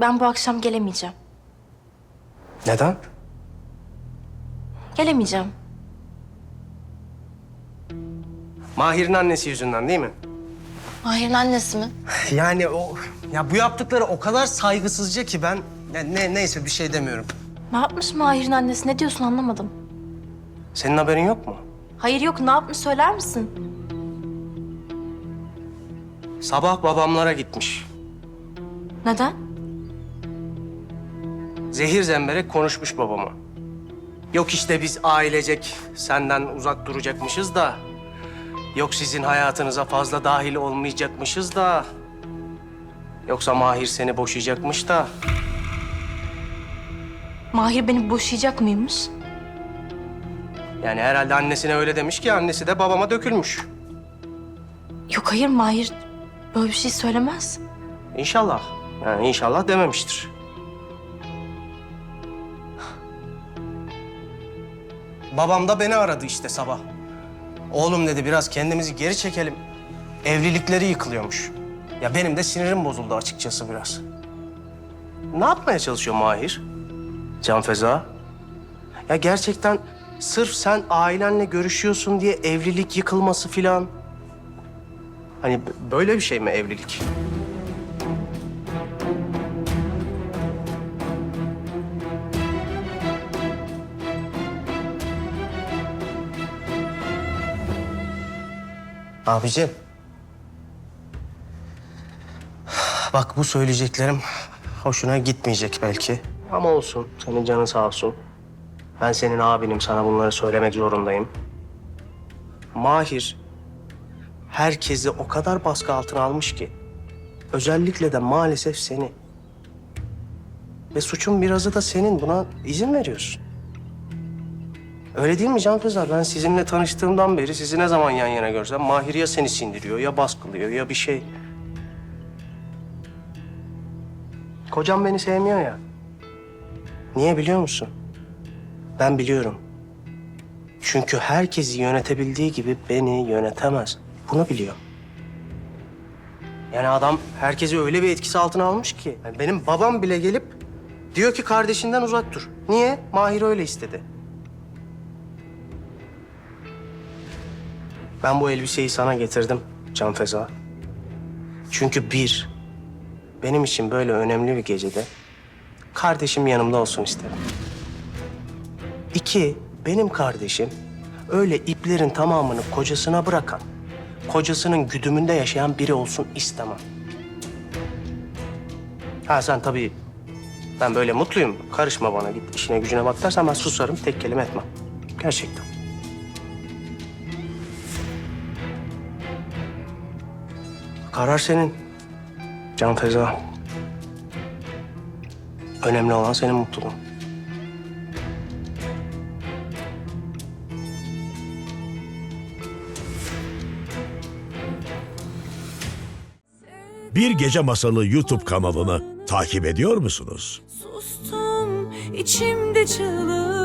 Ben bu akşam gelemeyeceğim. Neden? Gelemeyeceğim. Mahir'in annesi yüzünden değil mi? Mahir'in annesi mi? Yani o ya bu yaptıkları o kadar saygısızca ki ben ya ne neyse bir şey demiyorum. Ne yapmış Mahir'in annesi? Ne diyorsun anlamadım. Senin haberin yok mu? Hayır yok ne yapmış söyler misin? Sabah babamlara gitmiş. Neden? Zehir zemberek konuşmuş babama. Yok işte biz ailecek senden uzak duracakmışız da. Yok sizin hayatınıza fazla dahil olmayacakmışız da. Yoksa Mahir seni boşayacakmış da. Mahir beni boşayacak mıymış? Yani herhalde annesine öyle demiş ki annesi de babama dökülmüş. Yok hayır Mahir böyle bir şey söylemez. İnşallah. Yani inşallah dememiştir. Babam da beni aradı işte sabah. Oğlum dedi biraz kendimizi geri çekelim. Evlilikleri yıkılıyormuş. Ya benim de sinirim bozuldu açıkçası biraz. Ne yapmaya çalışıyor Mahir? Can Feza? Ya gerçekten sırf sen ailenle görüşüyorsun diye evlilik yıkılması filan. Hani böyle bir şey mi evlilik? Abicim. Bak bu söyleyeceklerim hoşuna gitmeyecek belki. Ama olsun. Senin canın sağ olsun. Ben senin abinim. Sana bunları söylemek zorundayım. Mahir herkesi o kadar baskı altına almış ki. Özellikle de maalesef seni. Ve suçun birazı da senin. Buna izin veriyorsun. Öyle değil mi Can Feza? Ben sizinle tanıştığımdan beri sizi ne zaman yan yana görsem Mahir ya seni sindiriyor ya baskılıyor ya bir şey. Kocam beni sevmiyor ya. Niye biliyor musun? Ben biliyorum. Çünkü herkesi yönetebildiği gibi beni yönetemez. Bunu biliyor. Yani adam herkesi öyle bir etkisi altına almış ki. yani benim babam bile gelip diyor ki kardeşinden uzak dur. Niye? Mahir öyle istedi. Ben bu elbiseyi sana getirdim Can Feza. Çünkü bir, benim için böyle önemli bir gecede kardeşim yanımda olsun isterim. İki, benim kardeşim öyle iplerin tamamını kocasına bırakan, kocasının güdümünde yaşayan biri olsun istemem. Ha sen tabii ben böyle mutluyum. Karışma bana git işine gücüne bak dersen ben susarım tek kelime etmem. Gerçekten. Karar senin. Can Feza. Önemli olan senin mutluluğun. Bir Gece Masalı YouTube kanalını takip ediyor musunuz? Sustum içimde çığlığı